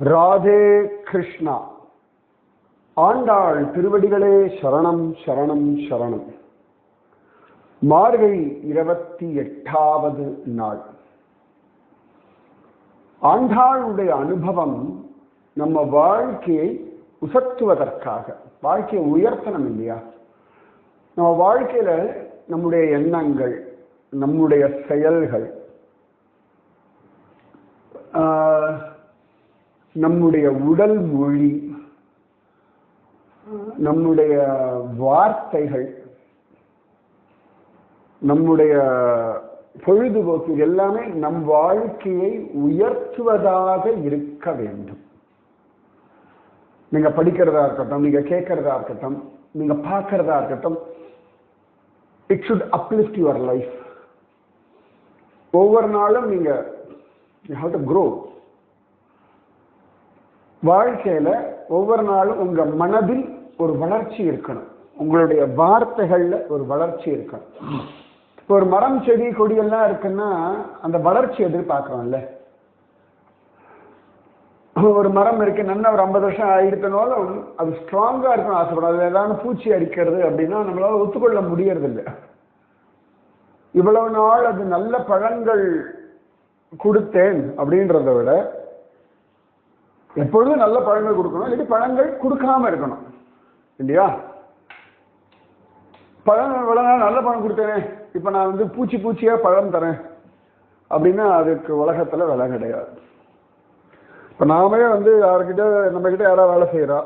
ராதே கிருஷ்ணா. ஆண்டாள் திருவடிகளே சரணம் சரணம் சரணம். மார்கழி இருபத்தி எட்டாவது நாள். ஆண்டாளுடைய அனுபவம் நம்ம வாழ்க்கையை உசத்துவதற்காக வாழ்க்கையை உயர்த்தணும் இல்லையா? நம்ம வாழ்க்கையில நம்முடைய எண்ணங்கள் நம்முடைய செயல்கள் ஆஹ், நம்முடைய உடல் மொழி நம்முடைய வார்த்தைகள் நம்முடைய பொழுதுபோக்கு எல்லாமே நம் வாழ்க்கையை உயர்த்துவதாக இருக்க வேண்டும். நீங்க படிக்கிறதா இருக்கட்டும் நீங்க கேட்கறதா இருக்கட்டும் நீங்க பார்க்கறதா இருக்கட்டும் it suit uplift your life ஒவ்வொரு நாளும் நீங்க யூ ஹாவ் டு க்ரோ வாழ்க்கையில ஒவ்வொரு நாளும் உங்க மனதில் ஒரு வளர்ச்சி இருக்கணும். உங்களுடைய வார்த்தைகள்ல ஒரு வளர்ச்சி இருக்கணும். இப்போ ஒரு மரம் செடி கொடியெல்லாம் இருக்குன்னா அந்த வளர்ச்சி எதிர்பார்க்கிறோம்ல ஒரு மரம் இருக்கு நல்லா ஒரு ஐம்பது வருஷம் ஆயிடுத்தனாலும் அது ஸ்ட்ராங்கா இருக்கணும் ஆசைப்படும் அதுல ஏதாவது பூச்சி அடிக்கிறது அப்படின்னா நம்மளால ஒத்துக்கொள்ள முடியறது இவ்வளவு நாள் அது நல்ல பழங்கள் கொடுத்தேன் அப்படின்றத விட எப்பொழுதும் நல்ல பழங்கள் கொடுக்கணும்? இல்லாட்டி பழங்கள் கொடுக்காம இருக்கணும். இல்லையா? பழம் இவ்வளவு நல்ல பழம் கொடுத்தேனே. இப்போ நான் வந்து பூச்சி பூச்சியாக பழம் தரேன். அப்படின்னா அதுக்கு உலகத்தில் விலை கிடையாது. இப்போ நாமே வந்து யாருக்கிட்ட நம்ம யாராவது வேலை செய்கிறா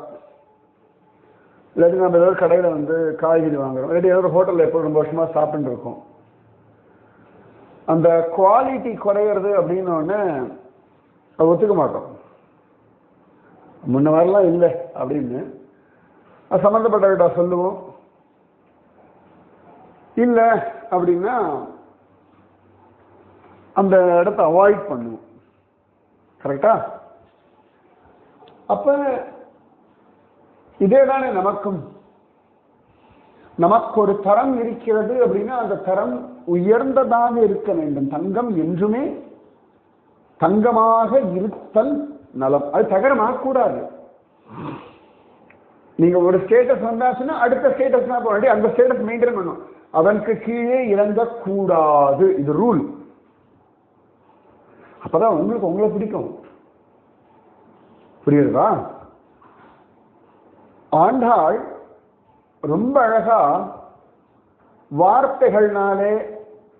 இல்லாட்டி நம்ம ஏதாவது கடையில் வந்து காய்கறி வாங்குறோம். இல்லாட்டி ஏதாவது ஹோட்டலில் எப்போ ரொம்ப வருஷமாக சாப்பிட்டு இருக்கோம். அந்த குவாலிட்டி குறையிறது அப்படின்னு ஒன்று அதை ஒத்துக்க மாட்டோம். முன்ன மாதிரிலாம் இல்லை அப்படின்னு. அது சம்மந்தப்பட்டவர்கிட்ட சொல்லுவோம். இல்லை அப்படின்னா அந்த இடத்த அவாய்ட் பண்ணுவோம். கரெக்டா அப்ப இதே தானே நமக்கும். நமக்கு ஒரு தரம் இருக்கிறது அப்படின்னா அந்த தரம் உயர்ந்ததாக இருக்க வேண்டும். தங்கம் என்றுமே தங்கமாக இருத்தல் நலம். அது தகரமாகக்கூடாது. நீங்க ஒரு ஸ்டேட்டஸ் வந்தாச்சுன்னா அடுத்த ஸ்டேட்டஸ் போக அந்த ஸ்டேட்டஸ் மெயின்டைன் பண்ணும் அவனுக்கு கீழே இறங்க கூடாது இது ரூல் அப்பதான் உங்களுக்கு உங்களை பிடிக்கும். புரியுதா ஆண்டாள் ரொம்ப அழகா வார்த்தைகள்னாலே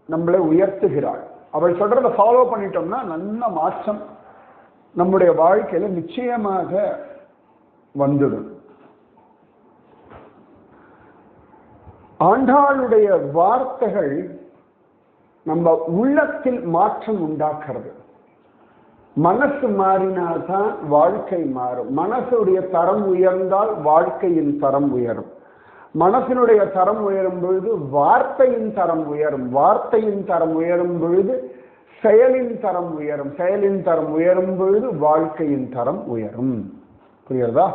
நம்மளை உயர்த்துகிறாள். அவள் சொல்றதை ஃபாலோ பண்ணிட்டோம்னா நல்ல மாற்றம் நம்முடைய வாழ்க்கையில நிச்சயமாக வந்துடும். ஆண்டாளுடைய வார்த்தைகள் நம்ம உள்ளத்தில் மாற்றம் உண்டாக்குறது. மனசு மாறினால்தான் வாழ்க்கை மாறும். மனசுடைய தரம் உயர்ந்தால் வாழ்க்கையின் தரம் உயரும். மனசினுடைய தரம் உயரும் பொழுது வார்த்தையின் தரம் உயரும். வார்த்தையின் தரம் உயரும் பொழுது செயலின் தரம் உயரும். செயலின் தரம் உயரும் பொழுது வாழ்க்கையின் தரம் உயரும். புரியுறதா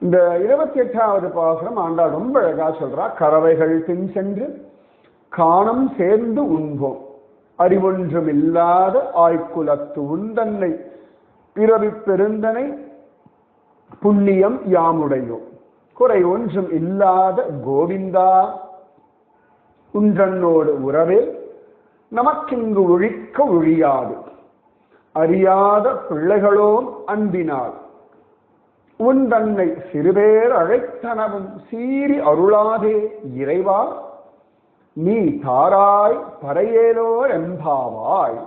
இந்த இருபத்தி எட்டாவது பாசுரம் ஆண்டாள் ரொம்ப அழகா சொல்றா கறவைகள் பின் சென்று காணம் சேர்ந்து உண்போம். அறிவொன்றும் இல்லாத ஆய்குலத்து உந்தன்னை பிறவி பெருந்தனை புண்ணியம் யாமுடையோ. குறை ஒன்றும் இல்லாத கோவிந்தா உன்றன்னோடு உறவே நமக்கிங்கு ஒழிக்க ஒழியாது. அறியாத பிள்ளைகளோம் அன்பினால். உன் தன்னை சிறுபேர் அழைத்தனவும் சீறி அருளாதே இறைவா. நீ தாராய் பறையேலோ எம்பாவாய்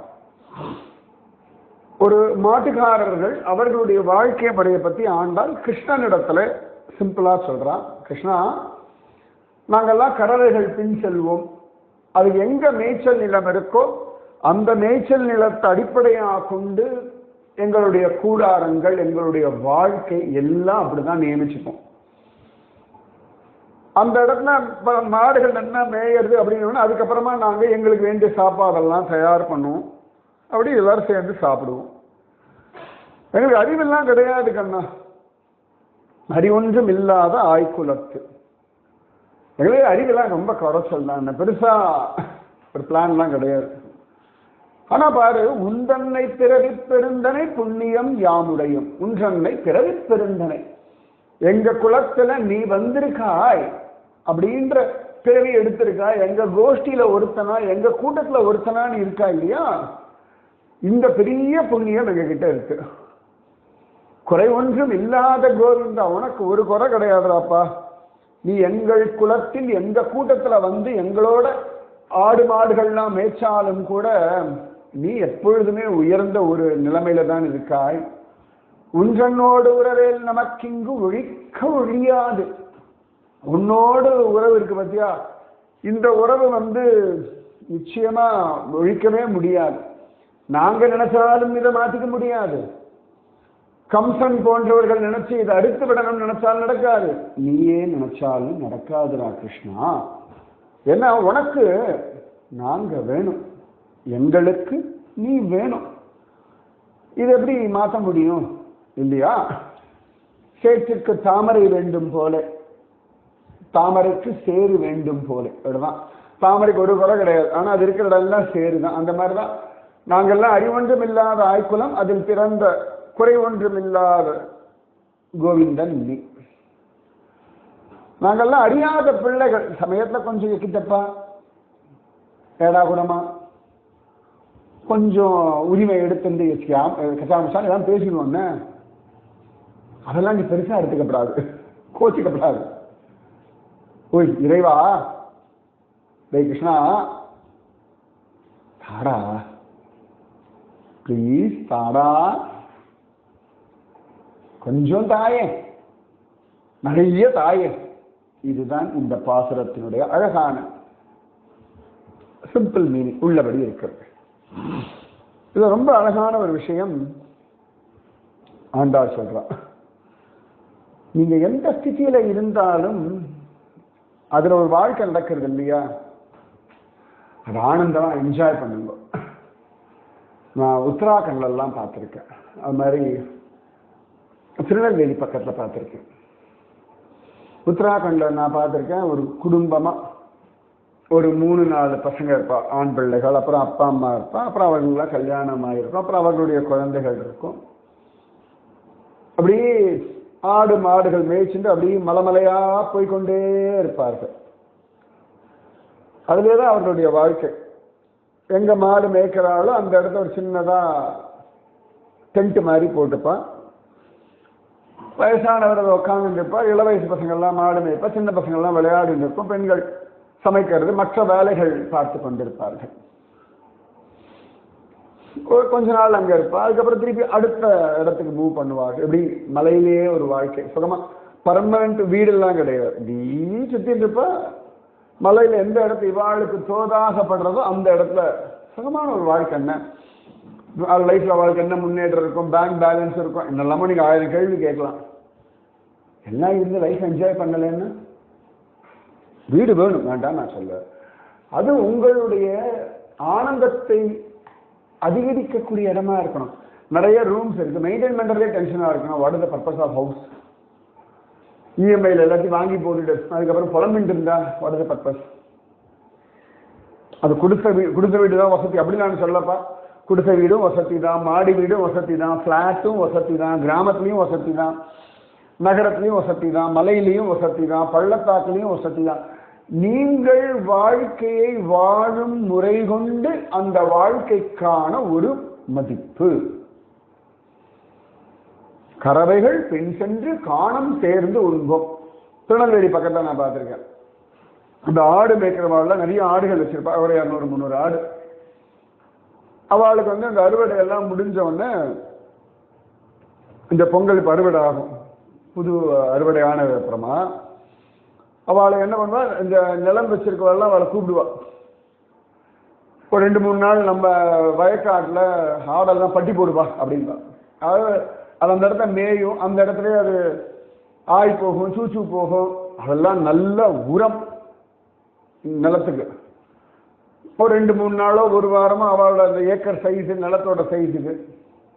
ஒரு மாட்டுக்காரர்கள் அவர்களுடைய வாழ்க்கை படையை பற்றி ஆண்டால் கிருஷ்ணனிடத்துல சிம்பிளா சொல்றான். கிருஷ்ணா நாங்கள்லாம் கடலைகள் பின் செல்வோம். அது எங்க மேய்ச்சல் நிலம் இருக்கோ அந்த மேய்ச்சல் நிலத்தை அடிப்படையாக கொண்டு எங்களுடைய கூடாரங்கள் எங்களுடைய வாழ்க்கை எல்லாம் அப்படிதான் நியமிச்சுப்போம். அந்த இடத்துல மாடுகள் நல்லா மேயறது அப்படின்னு அதுக்கப்புறமா நாங்கள் எங்களுக்கு வேண்டிய சாப்பாடெல்லாம் தயார் பண்ணுவோம். அப்படி எல்லாரும் சேர்ந்து சாப்பிடுவோம். எங்களுக்கு அறிவெல்லாம் கிடையாது கண்ணா. அறிவொன்றும் இல்லாத ஆய்க்குலத்து எங்களுக்கு அறிவெல்லாம் ரொம்ப குறைச்சல் தான். பெருசா ஒரு பிளான்லாம் கிடையாது. ஆனா பாரு உந்தன்னை பிறவி பெருந்தனை புண்ணியம் யாமுடையும். உன்றன்னை பிறவி பெருந்தனை. எங்க குலத்துல நீ வந்திருக்காய் அப்படின்ற பிறவி எடுத்திருக்கா எங்க கோஷ்டியில ஒருத்தனா எங்க கூட்டத்துல ஒருத்தனான்னு இருக்கா இல்லையா? இந்த பெரிய புண்ணியம் எங்க கிட்ட இருக்கு. குறை ஒன்றும் இல்லாத கோவிந்தா உனக்கு ஒரு குறை கிடையாதுடாப்பா. நீ எங்கள் குலத்தில் எங்க கூட்டத்துல வந்து எங்களோட ஆடு மாடுகள்லாம் மேய்ச்சாலும் கூட நீ எப்பொழுதுமே உயர்ந்த ஒரு நிலைமையில தான் இருக்காய். உன்றனோடு உறவேல் நமக்கிங்கு ஒழிக்க ஒழியாது. உன்னோடு உறவு இருக்கு பத்தியா? இந்த உறவு வந்து நிச்சயமா ஒழிக்கவே முடியாது. நாங்க நினைச்சாலும் இதை மாத்திக்க முடியாது. கம்சன் போன்றவர்கள் நினைச்சு இதை அடுத்து விடணும் நினைச்சாலும் நடக்காது. நீயே நினைச்சாலும் நடக்காதுடா கிருஷ்ணா. ஏன்னா உனக்கு நாங்க வேணும். எங்களுக்கு நீ வேணும். இது எப்படி மாற்ற முடியும்? இல்லையா? சேற்றிற்கு தாமரை வேண்டும் போல. தாமரைக்கு சேரு வேண்டும் போல. அப்படிதான் தாமரைக்கு ஒரு குறை கிடையாது. ஆனா அது இருக்கிற இடம்லாம் சேரு தான். அந்த மாதிரி தான் நாங்கெல்லாம் அறிவொன்றும் இல்லாத ஆய்க்குலம் அதில் பிறந்த குறை ஒன்றுமில்லாத கோவிந்தன் நீ. நாங்கெல்லாம் அறியாத பிள்ளைகள். சமயத்தில் கொஞ்சம் எக்கிட்டப்பா. ஏடா குணமா? கொஞ்சம் உரிமை எடுத்து கசாமிச்சான் எல்லாம் பேசிடுவோன்னு அதெல்லாம் நீ பெருசாக எடுத்துக்கப்படாது. கோச்சிக்கப்படாது. ஓய் இறைவா. டேய் கிருஷ்ணா. தாடா. ப்ளீஸ் தாடா. கொஞ்சம் தாயே. நிறைய தாயே. இதுதான் இந்த பாசுரத்தினுடைய அழகான சிம்பிள் மீனிங் உள்ளபடி இருக்கிறது. இது ரொம்ப அழகான ஒரு விஷயம். ஆண்டாள் சொல்றான் நீங்க எந்த ஸ்திதியில இருந்தாலும் அதுல ஒரு வாழ்க்கை நடக்கிறது இல்லையா? அது ஆனந்தமா என்ஜாய் பண்ணுங்க. நான் உத்தராகண்ட்ல எல்லாம் பார்த்துருக்கேன். அது மாதிரி திருநெல்வேலி பக்கத்தில் பார்த்துருக்கேன். உத்தராகண்டில் நான் பார்த்துருக்கேன் ஒரு குடும்பமாக ஒரு மூணு நாலு பசங்க இருப்பா ஆண் பிள்ளைகள் அப்புறம் அப்பா அம்மா இருப்பா அப்புறம் அவர்களாம் கல்யாணம் ஆகிருக்கும் அப்புறம் அவர்களுடைய குழந்தைகள் இருக்கும். அப்படியே ஆடு மாடுகள் மேய்ச்சிட்டு அப்படியே மலைமலையாக போய்கொண்டே இருப்பார்கள். அதுலேயே தான் அவர்களுடைய வாழ்க்கை. எங்கே மாடு மேய்க்கிறாளோ அந்த இடத்த ஒரு சின்னதாக டென்ட் மாதிரி போட்டுப்பான். வயசானவர் உட்காந்துருப்பா இள வயசு பசங்கள்லாம் மாடு மேய்ப்பா சின்ன பசங்கள்லாம் விளையாடிட்டு இருக்கும் பெண்கள் சமைக்கிறது மற்ற வேலைகள் பார்த்து கொண்டிருப்பார்கள். ஒரு கொஞ்ச நாள் அங்கே இருப்பார் அதுக்கப்புறம் திருப்பி அடுத்த இடத்துக்கு மூவ் பண்ணுவார் எப்படி? மலையிலேயே ஒரு வாழ்க்கை சுகமா பர்மனண்ட் வீடெல்லாம் கிடையாது. நீ சுத்திட்டு இருப்பா மலையில எந்த இடத்து இவாளுக்கு தோதாகப்படுறதோ அந்த இடத்துல சுகமான ஒரு வாழ்க்கை என்ன? லைஃப்ல அவளுக்கு என்ன முன்னேற்றம் இருக்கும் பேங்க் பேலன்ஸ் இருக்கும் என்னெல்லாமோ நீங்கள் ஆயிரம் கேள்வி கேட்கலாம். எல்லாம் இருந்து லைஃப் என்ஜாய் பண்ணலைன்னு? வீடு வேணும் வேண்டாம் நான் சொல்ல அது உங்களுடைய ஆனந்தத்தை அதிகரிக்கக்கூடிய இடமா இருக்கணும். நிறைய ரூம்ஸ் இருக்கு மெயின்டைன் பண்ணுறதே டென்ஷனாக இருக்கணும். What is the purpose of house இஎம்ஐயில் எல்லாத்தையும் வாங்கி போட்டுட்டு அதுக்கப்புறம் புலம்பிட்டு இருந்தா வாட் இஸ் த பர்பஸ் அது கொடுத்த வீடு கொடுத்த வீடு தான் வசதி அப்படின்னு நான் சொல்லப்பா. குடிசை வீடும் வசதி தான் மாடி வீடும் வசதி தான் ஃப்ளாட்டும் வசதி தான் கிராமத்துலேயும் வசதி தான் நகரத்துலேயும் வசதி தான் மலையிலையும் வசதி தான் பள்ளத்தாக்குலேயும் வசதி தான். நீங்கள் வாழ்க்கையை வாழும் முறை கொண்டு அந்த வாழ்க்கைக்கான ஒரு மதிப்பு. கறவைகள் பெண் சென்று காணம் சேர்ந்து உண்போம். திருநெல்வேலி பக்கத்தில் நான் பார்த்துருக்கேன். அந்த ஆடு மேய்க்கிறவாள் நிறைய ஆடுகள் வச்சிருப்பா ஒரு இரநூறு முந்நூறு ஆடு. அவளுக்கு வந்து அந்த அறுவடை எல்லாம் முடிஞ்ச உடனே இந்த பொங்கல் இப்போ அறுவடை ஆகும். புது அறுவடை ஆனது அப்புறமா அவளை என்ன பண்ணுவா? இந்த நிலம் வச்சிருக்கவெல்லாம் அவளை கூப்பிடுவா. ஒரு ரெண்டு மூணு நாள் நம்ம வயக்காட்டில் ஆடெல்லாம் பட்டி போடுவா அப்படின்பா. அதாவது அது அந்த இடத்த மேயும் அந்த இடத்துலயே அது ஆய் போகும் சூச்சு போகும். அதெல்லாம் நல்ல உரம் நிலத்துக்கு. ஒரு ரெண்டு மூணு நாளோ ஒரு வாரமோ அவளோட அந்த ஏக்கர் சைஸு நிலத்தோட சைஸுக்கு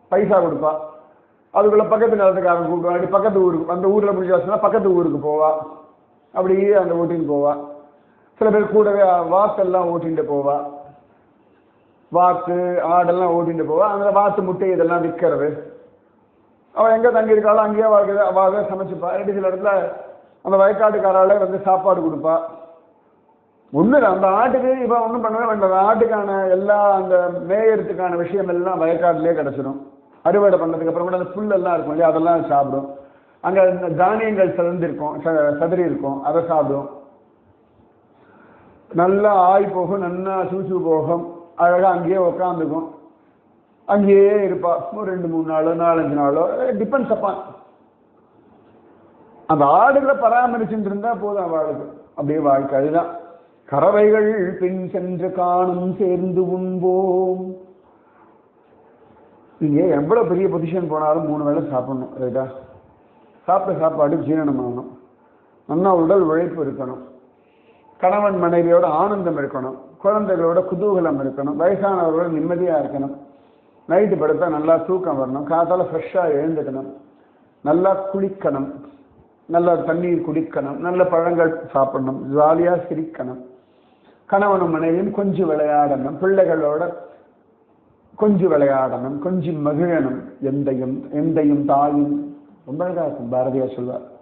பைசா கொடுப்பா. அதுக்குள்ள பக்கத்து நிலத்துக்காரன் கூப்பிடுவா. அப்படி பக்கத்து ஊருக்கு அந்த ஊரில் முடிஞ்சாச்சுன்னா பக்கத்து ஊருக்கு போவா. அப்படியே அந்த ஓட்டின்னு போவா. சில பேர் கூடவே வாத்தெல்லாம் ஓட்டிகிட்டு போவா. வாத்து ஆடெல்லாம் ஓட்டிகிட்டு போவா. அந்த வாத்து முட்டை இதெல்லாம் விற்கிறது. அவள் எங்கே தங்கியிருக்காளோ அங்கேயே அவளுக்கு அவள் சமைச்சுப்பா. ரெண்டு சில இடத்துல அந்த வயக்காட்டுக்காராலே வந்து சாப்பாடு கொடுப்பா. உண்மைதான் இல்லை அந்த ஆட்டுக்கு இப்போ ஒன்றும் பண்ணவே வேண்டாம். அந்த ஆட்டுக்கான எல்லா அந்த மேயறதுக்கான விஷயம் எல்லாம் வயக்காட்டிலே கிடச்சிடும் அறுவடை பண்ணதுக்கு அப்புறம் கூட அந்த புல்லெல்லாம் இருக்கும் இல்லையா? அதெல்லாம் சாப்பிடும். அங்கே இந்த தானியங்கள் சதந்திருக்கும் ச- சதறி இருக்கும் அதை சாப்பிடும். நல்லா ஆய் போகும் நல்லா சூசு போகும். அழகாக அங்கேயே உக்காந்துக்கும். அங்கேயே இருப்பா. ஒரு ரெண்டு மூணு நாளோ நாலஞ்சு நாளோ டிபெண்ட்ஸ் அப்பான் அந்த ஆடுகளை பராமரிச்சுட்டு இருந்தா போதும் அவளுக்கு அப்படியே வாழ்க்கை அதுதான். கறவைகள் பின் சென்று காணும் சேர்ந்து உண்போம். நீங்க எவ்வளவு பெரிய பொசிஷன் போனாலும் மூணு வேளை சாப்பிடணும் ரைட்டா சாப்பிட்ட சாப்பாடு ஜீரணம் ஆகணும் நல்லா உடல் உழைப்பு இருக்கணும். கணவன் மனைவியோட ஆனந்தம் இருக்கணும். குழந்தைகளோட குதூகலம் இருக்கணும். வயசானவர்களோட நிம்மதியா இருக்கணும். நைட்டு படுத்தா நல்லா தூக்கம் வரணும். காத்தால ஃப்ரெஷ்ஷாக எழுந்துக்கணும். நல்லா குளிக்கணும். நல்லா தண்ணீர் குடிக்கணும். நல்ல பழங்கள் சாப்பிடணும். ஜாலியாக சிரிக்கணும். கணவனும் மனைவியும் கொஞ்சம் விளையாடணும். பிள்ளைகளோட கொஞ்சம் விளையாடணும். கொஞ்சம் மகிழணும். எந்தையும் எந்தையும் தாயும். ரொம்ப அழகா இருக்கும். பாரதியார் சொல்வார்.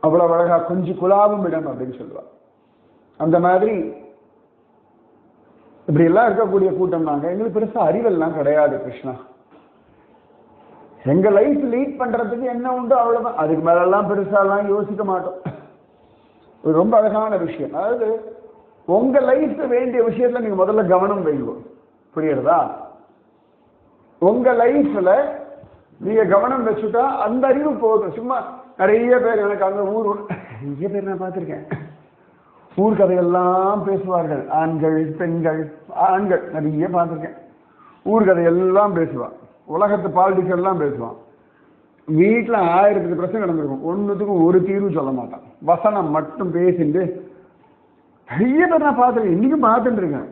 அவ்வளவு அழகா கொஞ்சம் குலாவும் இடம் அப்படின்னு சொல்லுவார் அந்த மாதிரி இப்படி எல்லாம் இருக்கக்கூடிய கூட்டம் நாங்க எங்களுக்கு பெருசா அறிவெல்லாம் கிடையாது கிருஷ்ணா. எங்க லைஃப் லீட் பண்றதுக்கு என்ன உண்டோ அவ்வளவுதான். அதுக்கு மேலெல்லாம் பெருசாலாம் யோசிக்க மாட்டோம். இது ரொம்ப அழகான விஷயம். அதாவது உங்கள் லைஃப் வேண்டிய விஷயத்தில் நீங்கள் முதல்ல கவனம் வைங்க புரியுறதா உங்கள் லைஃப்பில் நீங்கள் கவனம் வச்சுட்டா அந்த அறிவு போதும். சும்மா நிறைய பேர் எனக்கு அந்த ஊர் நிறைய பேர் நான் பார்த்துருக்கேன். ஊர் கதையெல்லாம் பேசுவார்கள். ஆண்கள் பெண்கள் ஆண்கள் நிறைய பார்த்துருக்கேன். ஊர் கதையெல்லாம் பேசுவான். உலகத்து பாலிடிக்ஸ் எல்லாம் பேசுவான். வீட்டில் ஆயிரத்துக்கு பிரச்சனை நடந்திருக்கும். ஒன்றுத்துக்கும் ஒரு தீர்வு சொல்ல மாட்டான். வசனம் மட்டும் பேசிட்டு நிறைய பேர் நான் பார்த்துருக்கேன். இன்றைக்கும் பார்த்துட்டு இருக்கேன்.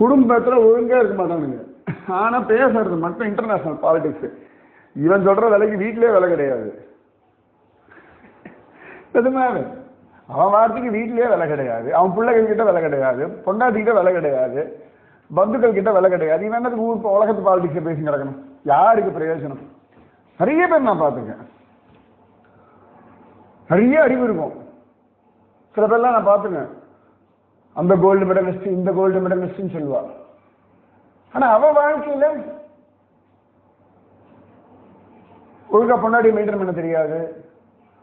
குடும்பத்தில் ஒழுங்காக இருக்க மாட்டானுங்க. ஆனால் பேசுறது மட்டும் இன்டர்நேஷ்னல் பாலிடிக்ஸ் இவன் சொல்கிற விலைக்கு வீட்டிலே விலை கிடையாது. நிஜமாவே அவன் வார்த்தைக்கு வீட்டிலேயே விலை கிடையாது. அவன் பிள்ளைகள் கிட்ட விலை கிடையாது. பொண்டாட்டிக்கிட்ட விலை கிடையாது. பந்துக்கள் கிட்ட விலை கிடையாது. இவன் என்னது ஊர் உலகத்து பாலிடிக்ஸை பேசி கிடக்கணும் யாருக்கு பிரயோஜனம்? நிறைய பேர் நான் பார்த்துருக்கேன். நிறைய அறிவு இருக்கும். சில பேர்லாம் நான் பார்த்துருக்கேன். அந்த கோல்டு மெடலிஸ்ட் இந்த கோல்டு மெடலிஸ்ட்னு சொல்லுவா. ஆனால் அவ வாழ்க்கையில ஒழுங்காக பொண்டாடி மெயின்டைன் பண்ண தெரியாது.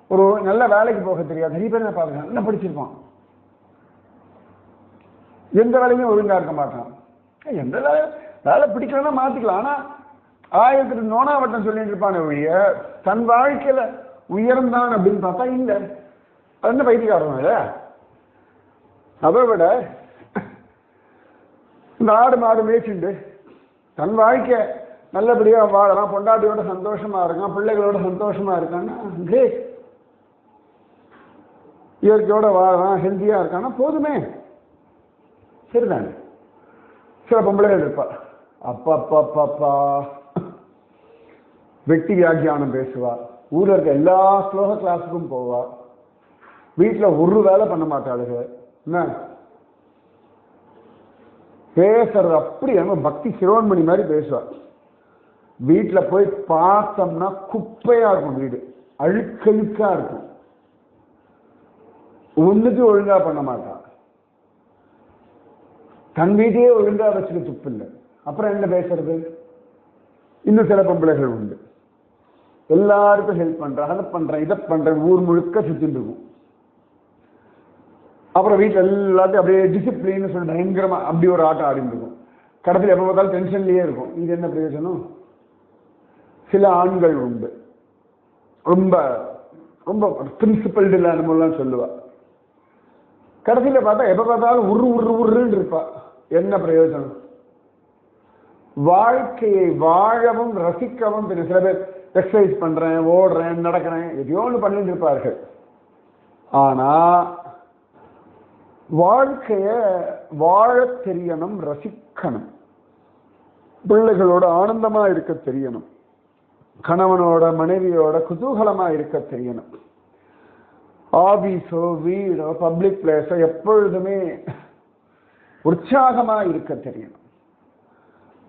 ஒரு நல்ல வேலைக்கு போக தெரியாது. நிறைய பேர் நான் பார்த்துருக்கேன். நல்லா படிச்சிருப்பான். எந்த வேலையுமே ஒழுங்காக இருக்க மாட்டான். எந்த வேலை? வேலை பிடிக்கலன்னா மாற்றிக்கலாம் ஆனால் ஆயிரத்துக்கு நோனாவட்டம் சொல்லிட்டு இருப்பானே ஒழிய தன் வாழ்க்கையில உயர்ந்தான் அப்படின்னு பார்த்தா இல்லை. அது என்ன பைத்தியக்காரன் இல்ல அதை விட இந்த ஆடு மாடு மேய்ச்சிண்டு தன் வாழ்க்கை நல்லபடியாக வாழலாம் பொண்டாட்டியோட சந்தோஷமா இருக்கான் பிள்ளைகளோட சந்தோஷமா இருக்கான்னா கிரேட் இயற்கையோட வாழலாம் ஹெல்த்தியா இருக்கான்னா போதுமே. சரிதானே? சில பொம்பளைகள் இருப்பா. அப்பா அப்பா அப்பா அப்பா வெட்டி வியாக்கியானம் பேசுவா. ஊர்ல இருக்க எல்லா ஸ்லோக கிளாஸுக்கும் போவா. வீட்டில் ஒரு வேலை பண்ண மாட்டாளுங்க என்ன? பேசுறது அப்படி என்ன பக்தி சிரோன்மணி மாதிரி பேசுவார் வீட்டில் போய் பார்த்தோம்னா குப்பையா இருக்கும் வீடு. அழுக்கழுக்கா இருக்கும். ஒன்றுக்கு ஒழுங்கா பண்ண மாட்டான் தன் வீட்டையே ஒழுங்கா வச்சுக்க துப்பு இல்லை அப்புறம் என்ன பேசுறது? இன்னும் சில பொம்பளைகள் உண்டு. எல்லாருக்கும் ஹெல்ப் பண்றேன் அதை பண்றேன் இதை பண்றேன் ஊர் முழுக்க சுத்திட்டு இருக்கும். அப்புறம் வீட்டில் எல்லாத்தையும் அப்படியே டிசிப்ளின்னு சொல்லி பயங்கரமா அப்படி ஒரு ஆட்டம் ஆடிந்துருக்கும் கடைசியில் எப்போ பார்த்தாலும் டென்ஷன்லயே இருக்கும். இது என்ன பிரயோஜனம்? சில ஆண்கள் உண்டு. ரொம்ப ரொம்ப பிரின்சிபல்டு இல்லாமலாம் சொல்லுவா. கடைசியில் பார்த்தா எப்போ பார்த்தாலும் உரு உரு உருன்னு இருப்பா. என்ன பிரயோஜனம்? வாழ்க்கையை வாழவும் ரசிக்கவும் தெரியும் சில பேர் எக்ஸசைஸ் பண்ணுறேன் ஓடுறேன் நடக்கிறேன் எதையோ ஒன்று பண்ணிட்டு இருப்பார்கள். ஆனால் வாழ்க்கையை வாழத் தெரியணும் ரசிக்கணும். பிள்ளைகளோட ஆனந்தமாக இருக்க தெரியணும். கணவனோட மனைவியோட குதூகலமாக இருக்க தெரியணும். ஆபீஸோ வீடோ பப்ளிக் பிளேஸோ எப்பொழுதுமே உற்சாகமாக இருக்க தெரியணும்.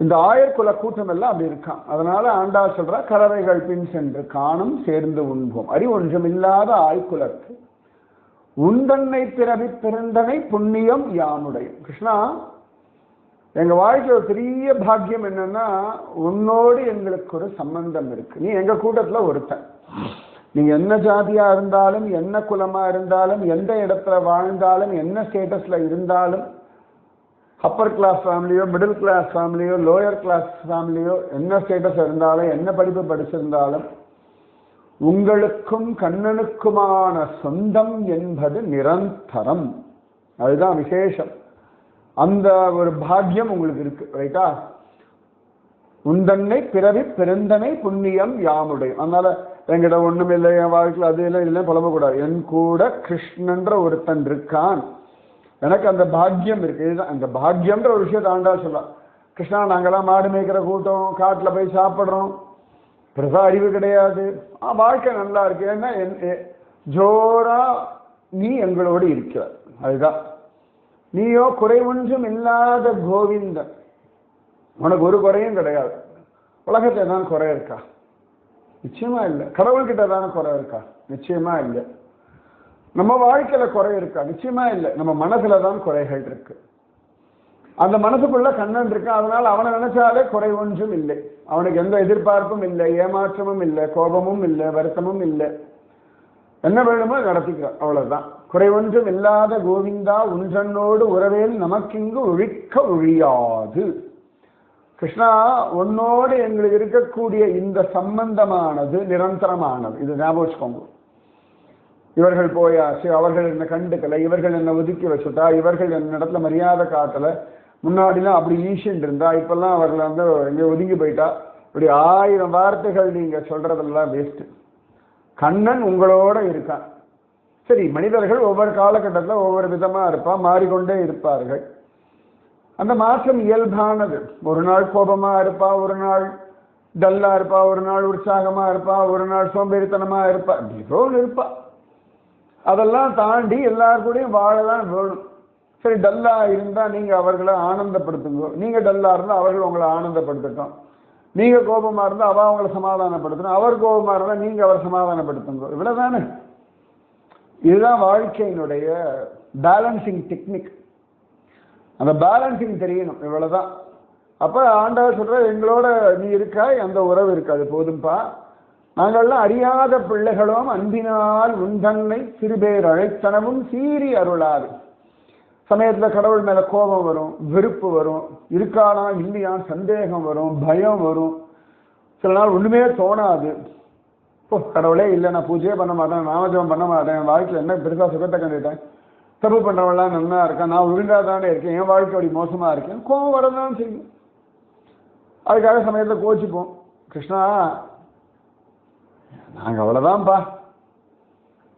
இந்த ஆயர்குல கூட்டம் எல்லாம் அப்படி இருக்கான். அதனால ஆண்டா சொல்றா கறவைகள் பின் சென்று காணும் சேர்ந்து உண்போம். அறி ஒன்றும் இல்லாத ஆய்குலத்து உந்தன்னை பிறவி பிறந்தனை புண்ணியம் யானுடைய கிருஷ்ணா எங்க வாழ்க்கையில் ஒரு பெரிய பாக்கியம் என்னன்னா உன்னோடு எங்களுக்கு ஒரு சம்பந்தம் இருக்கு. நீ எங்க கூட்டத்துல ஒருத்தன். நீங்க என்ன ஜாதியா இருந்தாலும் என்ன குலமா இருந்தாலும் எந்த இடத்துல வாழ்ந்தாலும் என்ன ஸ்டேட்டஸ்ல இருந்தாலும் அப்பர் கிளாஸ் ஃபேமிலியோ மிடில் கிளாஸ் ஃபேமிலியோ லோயர் கிளாஸ் ஃபேமிலியோ என்ன ஸ்டேட்டஸ் இருந்தாலும் என்ன படிப்பு படிச்சிருந்தாலும் உங்களுக்கும் கண்ணனுக்குமான சொந்தம் என்பது நிரந்தரம். அதுதான் விசேஷம். அந்த ஒரு பாக்கியம் உங்களுக்கு இருக்கு ரைட்டா உந்தன்னை பிறவி பிறந்தனை புண்ணியம் யாமுடைய அதனால என்கிட்ட ஒண்ணும் இல்லை என் வாழ்க்கையில் அது இல்லை இல்லை புலம்பக்கூடாது. என் கூட கிருஷ்ணன்ற ஒருத்தன் இருக்கான். எனக்கு அந்த பாக்கியம் இருக்கு. இதுதான். அந்த பாக்கியம்ன்ற ஒரு விஷயத்தை ஆண்டா சொல்லலாம் கிருஷ்ணா நாங்களாம் மாடு மேய்க்கிற கூட்டம் காட்டில் போய் சாப்பிட்றோம். பெருசா அறிவு கிடையாது. ஆ வாழ்க்கை நல்லா இருக்கு. ஏன்னா என்- ஜோரா நீ எங்களோடு இருக்கிறார் அதுதான். நீயோ குறை ஒன்றும் இல்லாத கோவிந்தன். உனக்கு ஒரு குறையும் கிடையாது. உலகத்தை தான் குறை இருக்கா? நிச்சயமா இல்லை. கடவுள்கிட்ட தானே குறை இருக்கா? நிச்சயமா இல்லை. நம்ம வாழ்க்கையில குறை இருக்கா? நிச்சயமா இல்லை. நம்ம மனசுல தான் குறைகள் இருக்கு. அந்த மனசுக்குள்ள கண்ணன் இருக்கு? அதனால அவனை நினைச்சாலே குறை ஒன்றும் இல்லை. அவனுக்கு எந்த எதிர்பார்ப்பும் இல்லை ஏமாற்றமும் இல்லை கோபமும் இல்லை வருத்தமும் இல்லை. என்ன வேணுமோ நடத்திக்கிறோம் அவ்வளவுதான். குறை ஒன்றும் இல்லாத கோவிந்தா உன்றன்னோடு உறவேல் நமக்கிங்கு ஒழிக்க ஒழியாது. கிருஷ்ணா உன்னோடு எங்களுக்கு இருக்கக்கூடிய இந்த சம்பந்தமானது நிரந்தரமானது. இது ஞாபகம் வச்சுக்கோங்க. இவர்கள் போயாச்சு அவர்கள் என்ன கண்டுக்கலை இவர்கள் என்ன ஒதுக்கி வச்சுட்டா இவர்கள் என்ன இடத்துல மரியாதை காட்டலை. முன்னாடிலாம் அப்படி ஈஷன் இருந்தா இப்பெல்லாம் அவர்களை வந்து எங்க ஒதுங்கி போயிட்டா. இப்படி ஆயிரம் வார்த்தைகள் நீங்கள் சொல்கிறதெல்லாம் வேஸ்ட்டு கண்ணன் உங்களோட இருக்கான். சரி மனிதர்கள் ஒவ்வொரு காலகட்டத்தில் ஒவ்வொரு விதமாக இருப்பான் மாறிக்கொண்டே இருப்பார்கள். அந்த மாற்றம் இயல்பானது. ஒரு நாள் கோபமாக இருப்பா ஒரு நாள் டல்லாக இருப்பா ஒரு நாள் உற்சாகமாக இருப்பா ஒரு நாள் சோம்பேறித்தனமாக இருப்பா. ஏதோ ஒண்ணு இருப்பா. அதெல்லாம் தாண்டி எல்லார் கூடயும் வாழலாம் வேணும். சரி டல்லா இருந்தா நீங்க அவர்களை ஆனந்தப்படுத்துங்க. நீங்க டல்லா இருந்தா அவர்கள் உங்களை ஆனந்தப்படுத்தட்டும். நீங்க கோபமா இருந்தா அவ அவங்களை சமாதானப்படுத்தணும். அவர் கோபமா இருந்தா நீங்க அவர் சமாதானப்படுத்துங்க. இவ்வளவுதானே? இதுதான் வாழ்க்கையினுடைய பேலன்சிங் டெக்னிக் அந்த பேலன்சிங் தெரியணும். இவ்வளவுதான். அப்ப ஆண்டவர் சொல்ற எங்களோட நீ இருக்காய் அந்த உறவு இருக்காது. போதும்பா. நாங்கள்லாம் அறியாத பிள்ளைகளும் அன்பினால் உந்தன்னை சிறுபேர் அழைத்தனமும் சீறி அருளாது. சமயத்தில் கடவுள் மேல கோபம் வரும் வெறுப்பு வரும் இருக்கானா இல்லையா சந்தேகம் வரும் பயம் வரும். சில நாள் ஒண்ணுமே தோணாது. ஓ கடவுளே இல்லை நான் பூஜையே பண்ண மாட்டேன் நாமஜபம் பண்ண மாட்டேன் என் வாழ்க்கையில் என்ன பெருசா சுகத்தை கண்டுட்டேன்? தப்பு பண்ணுறவெல்லாம் நல்லா இருக்கேன் நான் ஒழுங்கா தானே இருக்கேன் என் வாழ்க்கை அப்படி மோசமா இருக்கேன் கோபம் வரதான் செய்யும். அதுக்காக சமயத்தில் கோச்சிப்போம். கிருஷ்ணா நாங்கள் அவ்வளோதான்ப்பா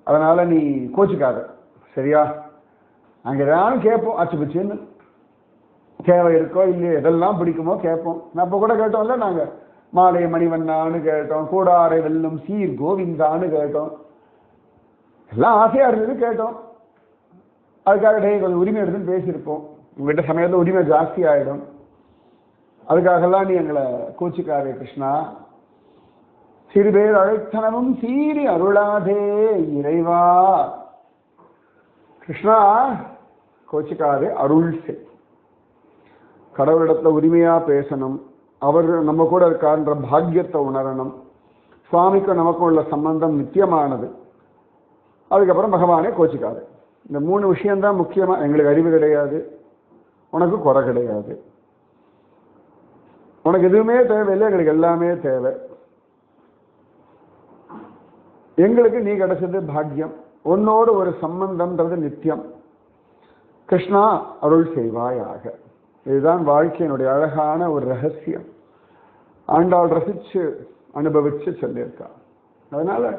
அதனால் நீ கோச்சிக்காத. சரியா? நாங்கள் எதாவது கேட்போம். அச்சு பிச்சுன்னு. தேவை இருக்கோ இல்லையோ எதெல்லாம் பிடிக்குமோ கேட்போம். நான் இப்போ கூட கேட்டோம்ல நாங்கள் மாலை மணிவண்ணான்னு கேட்டோம் கூடாரை வெல்லும் சீர் கோவிந்தான்னு கேட்டோம். எல்லாம் ஆசையாக இருந்தது கேட்டோம். அதுக்காக டே கொஞ்சம் உரிமை எடுத்துன்னு பேசியிருப்போம். உங்ககிட்ட சமயத்தில் உரிமை ஜாஸ்தி ஆகிடும் அதுக்காகலாம் நீ எங்களை கோச்சிக்காரே கிருஷ்ணா. சிறுபேர் அழைத்தனமும் சீறி அருளாதே இறைவா. கிருஷ்ணா கோச்சிக்காதே அருள் செய். கடவுளிடத்துல உரிமையா பேசணும். அவர் நம்ம கூட இருக்கார்ன்ற பாக்கியத்தை உணரணும். சுவாமிக்கும் நமக்கும் உள்ள சம்பந்தம் நித்தியமானது. அதுக்கப்புறம் பகவானே கோச்சிக்காது. இந்த மூணு விஷயம்தான் முக்கியமா. எங்களுக்கு அறிவு கிடையாது. உனக்கு குறை கிடையாது. உனக்கு எதுவுமே தேவையில்லை எங்களுக்கு எல்லாமே தேவை. எங்களுக்கு நீ கிடைச்சது பாக்கியம். உன்னோடு ஒரு சம்பந்தம்ன்றது நித்தியம். கிருஷ்ணா அருள் செய்வாயாக. இதுதான் வாழ்க்கையினுடைய அழகான ஒரு ரகசியம். ஆண்டாள் ரசிச்சு அனுபவிச்சு சொல்லியிருக்கா. அதனால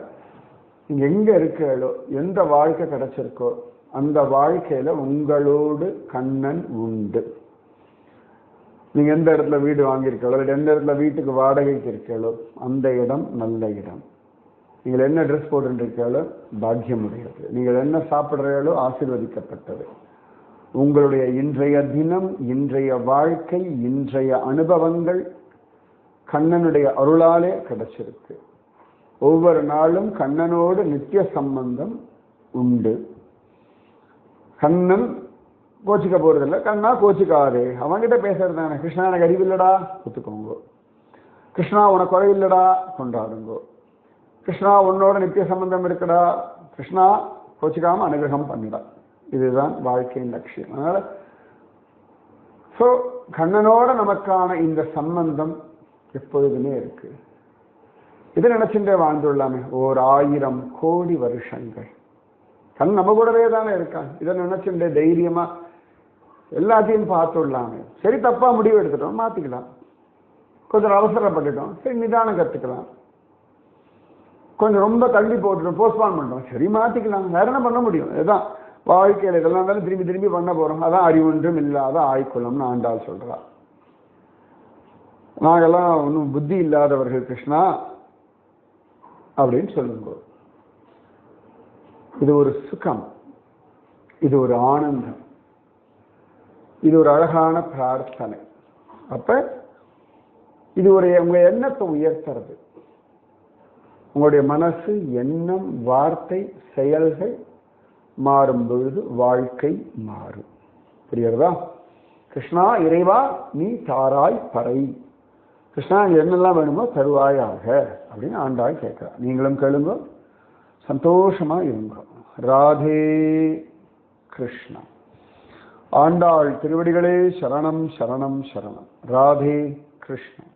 நீங்க எங்க இருக்கீங்களோ எந்த வாழ்க்கை கிடைச்சிருக்கோ அந்த வாழ்க்கையில உங்களோடு கண்ணன் உண்டு. நீங்க எந்த இடத்துல வீடு வாங்கியிருக்கீங்களோ எந்த இடத்துல வீட்டுக்கு வாடகைக்கு இருக்கீங்களோ அந்த இடம் நல்ல இடம். நீங்கள் என்ன ட்ரெஸ் போட்டுருக்கீங்களோ பாக்கியம் உடையது நீங்கள் என்ன சாப்பிட்றீங்களோ ஆசிர்வதிக்கப்பட்டது. உங்களுடைய இன்றைய தினம் இன்றைய வாழ்க்கை இன்றைய அனுபவங்கள் கண்ணனுடைய அருளாலே கிடைச்சிருக்கு. ஒவ்வொரு நாளும் கண்ணனோடு நித்திய சம்பந்தம் உண்டு. கண்ணன் கோச்சிக்க போறதில்ல. கண்ணா கோச்சிக்காதே. அவன்கிட்ட பேசுறது தானே. கிருஷ்ணா எனக்கு அறிவில்லடா ஒத்துக்கோங்கோ. கிருஷ்ணா உனக்கு குறைவில்லடா கொண்டாடுங்கோ. கிருஷ்ணா உன்னோட நித்திய சம்பந்தம் இருக்குடா. கிருஷ்ணா கோச்சிக்காம அனுகிரகம் பண்ணிடா. இதுதான் வாழ்க்கையின் லட்சியம். அதனால ஸோ கண்ணனோட நமக்கான இந்த சம்பந்தம் எப்பொழுதுமே இருக்கு. இதை நினைச்சுட்டே வாழ்ந்துள்ளாமே ஓர் ஆயிரம் கோடி வருஷங்கள். கண் நம்ம கூடவே தானே இருக்கான் இதை நினைச்சுட்டே தைரியமா எல்லாத்தையும் பார்த்துடலாமே. சரி தப்பா முடிவு எடுத்துட்டோம் மாத்திக்கலாம். கொஞ்சம் அவசரப்பட்டுட்டோம். சரி நிதானம் கத்துக்கலாம். கொஞ்சம் ரொம்ப தள்ளி போட்டுட்டோம் போஸ்ட்பான் பண்ணுறோம் சரி மாற்றிக்கலாம் வேற என்ன பண்ண முடியும்? இதுதான். வாழ்க்கையில் இதெல்லாம் இருந்தாலும் திரும்பி திரும்பி பண்ண போகிறோம் அதான் அறிவொன்றும் இல்லாத ஆய்க்குளம்னு ஆண்டாள் சொல்கிறா நாங்கெல்லாம் ஒன்றும் புத்தி இல்லாதவர்கள் கிருஷ்ணா அப்படின்னு சொல்லும்போது இது ஒரு சுகம். இது ஒரு ஆனந்தம். இது ஒரு அழகான பிரார்த்தனை. அப்ப இது ஒரு உங்க எண்ணத்தை உயர்த்துறது. உங்களுடைய மனசு எண்ணம் வார்த்தை செயல்கள் மாறும் பொழுது வாழ்க்கை மாறும். புரியுறதா கிருஷ்ணா இறைவா நீ தாராய் பறை. கிருஷ்ணா என்னெல்லாம் வேணுமோ தருவாயாக அப்படின்னு ஆண்டாள் கேட்கிறார் நீங்களும் கேளுங்க. சந்தோஷமா இருங்க. ராதே கிருஷ்ணா. ஆண்டாள் திருவடிகளே சரணம் சரணம் சரணம். ராதே கிருஷ்ணன்